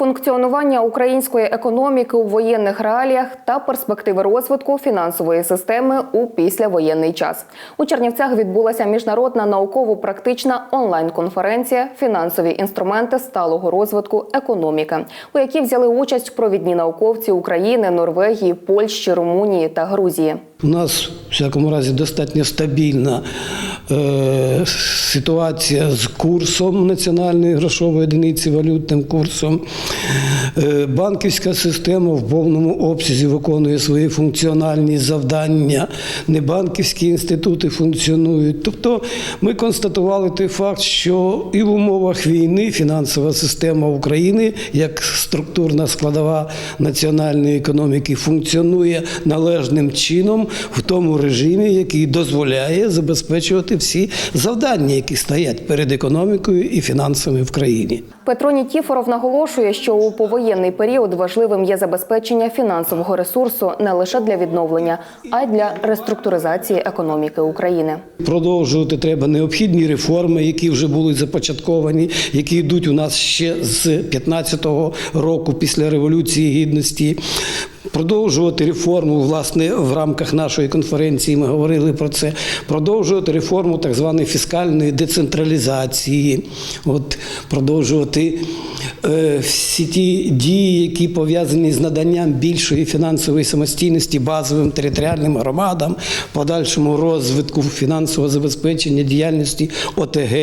Функціонування української економіки у воєнних реаліях та перспективи розвитку фінансової системи у післявоєнний час. У Чернівцях відбулася міжнародна науково-практична онлайн-конференція Фінансові інструменти сталого розвитку економіки, у якій взяли участь провідні науковці України, Норвегії, Польщі, Румунії та Грузії. У нас, в всякому разі, достатньо стабільна е, ситуація з курсом національної грошової одиниці, валютним курсом. Е, банківська система в повному обсязі виконує свої функціональні завдання. Небанківські інститути функціонують. Тобто ми констатували той факт, що і в умовах війни фінансова система України як структурна складова національної економіки функціонує належним чином в тому режимі, який дозволяє забезпечувати всі завдання, які стоять перед економікою і фінансами в країні. Петро Нікіфоров наголошує, що у повоєнний період важливим є забезпечення фінансового ресурсу не лише для відновлення, а й для реструктуризації економіки України. Продовжувати треба необхідні реформи, які вже були започатковані, які йдуть у нас ще з 15-го року після революції гідності. Продовжувати реформу, власне, в рамках нашої конференції ми говорили про це. Продовжувати реформу так званої фіскальної децентралізації, от продовжувати е, всі ті дії, які пов'язані з наданням більшої фінансової самостійності базовим територіальним громадам, подальшому розвитку фінансового забезпечення діяльності ОТГ.